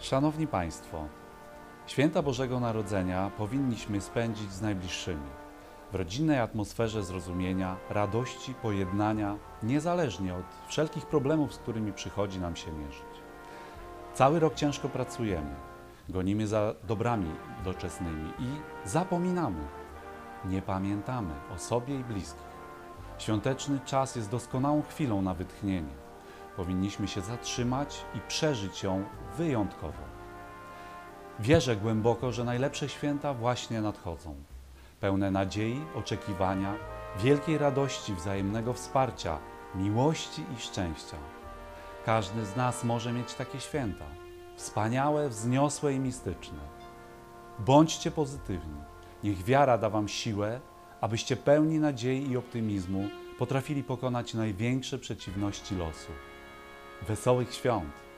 Szanowni Państwo, święta Bożego Narodzenia powinniśmy spędzić z najbliższymi. W rodzinnej atmosferze zrozumienia, radości, pojednania, niezależnie od wszelkich problemów, z którymi przychodzi nam się mierzyć. Cały rok ciężko pracujemy, gonimy za dobrami doczesnymi i zapominamy, nie pamiętamy o sobie i bliskich. Świąteczny czas jest doskonałą chwilą na wytchnienie. Powinniśmy się zatrzymać i przeżyć ją wyjątkowo. Wierzę głęboko, że najlepsze święta właśnie nadchodzą. Pełne nadziei, oczekiwania, wielkiej radości, wzajemnego wsparcia, miłości i szczęścia. Każdy z nas może mieć takie święta. Wspaniałe, wzniosłe i mistyczne. Bądźcie pozytywni. Niech wiara da Wam siłę, abyście pełni nadziei i optymizmu potrafili pokonać największe przeciwności losu. Wesołych świąt!